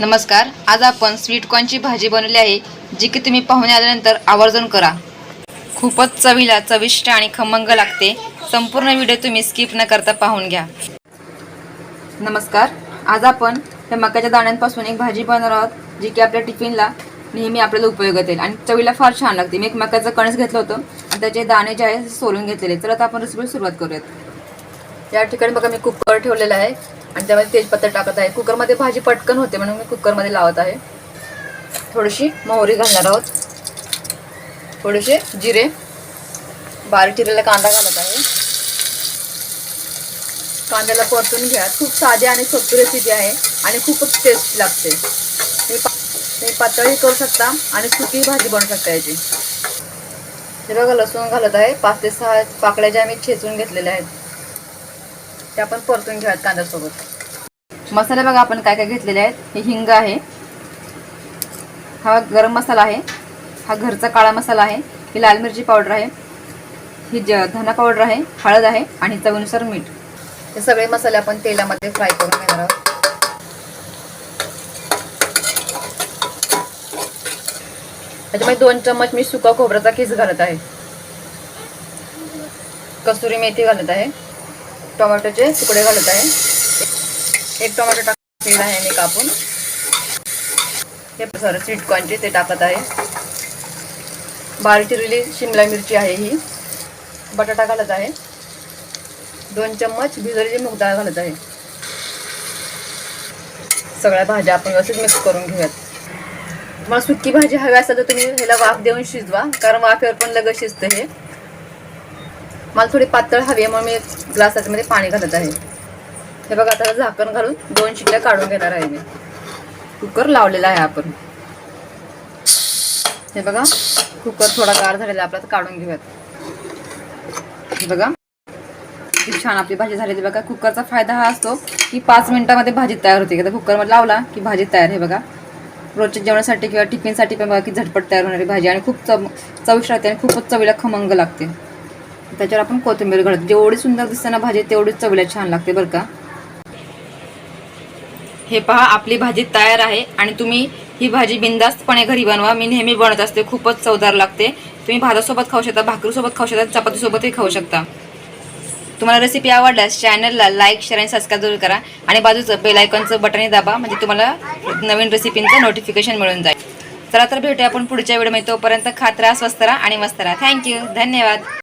नमस्कार आज आपण स्वीट कॉर्नची भाजी बनवली आहे जी की तुम्ही पाहुणे आल्यानंतर आवर्जून करा. खूपच चवीला चविष्ट आणि खमंग लागते. संपूर्ण व्हिडिओ तुम्ही स्किप न करता पाहून घ्या. नमस्कार आज आपण या मक्याच्या दाण्यांपासून एक भाजी बनवणार आहोत जी की आपल्या टिफिनला नेहमी आपल्याला उपयोगात येईल आणि चवीला फार छान लागते. मी एक मक्याचं कणस घेतलं होतं आणि त्याचे दाणे जे आहे सोलून घेतलेले. तर आता आपण रेसिपी सुरुवात करूयात. या ठिकाणी बघा मी कुकर ठेवलेला आहे. आणि त्यामध्ये तेजपत्ता टाकत आहे. कुकरमध्ये भाजी पटकन होते म्हणून मी कुकरमध्ये लावत आहे. थोडीशी मोहरी घालणार आहोत. थोडेसे जिरे. बारीक चिरलेला कांदा घालत आहे. कांद्याला परतून घ्या. खूप साधी आणि सोपी रेसिपी आहे आणि खूपच टेस्ट लागते. तुम्ही पा तुम्ही पातळी करू शकता आणि सुकी भाजी बनवू शकता याची. हे बघा लसूण घालत आहे. पाच ते सहा पाकळ्या ज्या मी छेचून घेतलेल्या आहेत. ते आपण परतून घ्यात कांद्यासोबत. मसाले बघा आपण काय काय घेतलेले आहेत. हे हिंग आहे. हा गरम मसाला आहे. हा घरचा काळा मसाला आहे. ही लाल मिरची पावडर आहे. ही ज धना पावडर आहे. हळद आहे आणि चवीनुसार मीठ. हे सगळे मसाले आपण तेलामध्ये फ्राय करून घेणार आहोत. त्याच्यामध्ये दोन चम्मच मी सुका खोबऱ्याचा किस घालत आहे. कसुरी मेथी घालत आहे. टोमॅटोचे तुकडे घालत आहे. एक टोमॅटो टाक आहे मी कापून. हे सर स्वीटकॉर्नचे ते टाकत आहे. बारीक चिरलेली शिमला मिरची आहे ही. बटाटा घालत आहे. दोन चम्मच भिजवलेली मूग डाळ घालत आहे. सगळ्या भाज्या आपण व्यवस्थित मिक्स करून घेऊयात. तुम्हाला सुकी भाजी हवी असेल तर तुम्ही ह्याला वाफ देऊन शिजवा कारण वाफेवर पण लगेच शिजतं हे. मला थोडी पातळ हवी आहे म्हणून मी ग्लासामध्ये पाणी घालत आहे. हे बघा आता झाकण घालून दोन शिट्ट्या काढून घेणार आहे मी. कुकर लावलेला आहे आपण. हे बघा कुकर थोडा गार झालेला आपला तर काढून घेऊयात. हे बघा किती छान आपली भाजी झालेली बघा कुकरचा फायदा हा असतो की पाच मिनिटामध्ये भाजी तयार होते. आता कुकरमध्ये लावला की भाजी तयार आहे बघा. रोजच्या जेवणासाठी किंवा टिफिनसाठी पण बघा की झटपट तयार होणारी भाजी. आणि खूप चव चविष्ट राहते आणि खूपच चवीला खमंग लागते. त्याच्यावर आपण कोथिंबीर घालतो जेवढी सुंदर दिसते ना भाजी तेवढीच चवीला छान लागते बरं का. हे पहा आपली भाजी तयार आहे आणि तुम्ही ही भाजी बिंदास्तपणे घरी बनवा. मी नेहमी बनत असते खूपच चवदार लागते. तुम्ही भातासोबत खाऊ शकता भाकरीसोबत खाऊ शकता चपातीसोबतही खाऊ शकता. तुम्हाला रेसिपी आवडल्यास चॅनलला लाईक शेअर आणि सबस्क्राईब जरूर करा. आणि बाजूचं बेल आयकॉनचं बटनही दाबा म्हणजे तुम्हाला नवीन रेसिपींचं नोटिफिकेशन मिळून जाईल. चला तर भेटूया आपण पुढच्या वेळेमध्ये तोपर्यंत खात राहा स्वस्त राहा आणि मस्त राहा. थँक्यू धन्यवाद.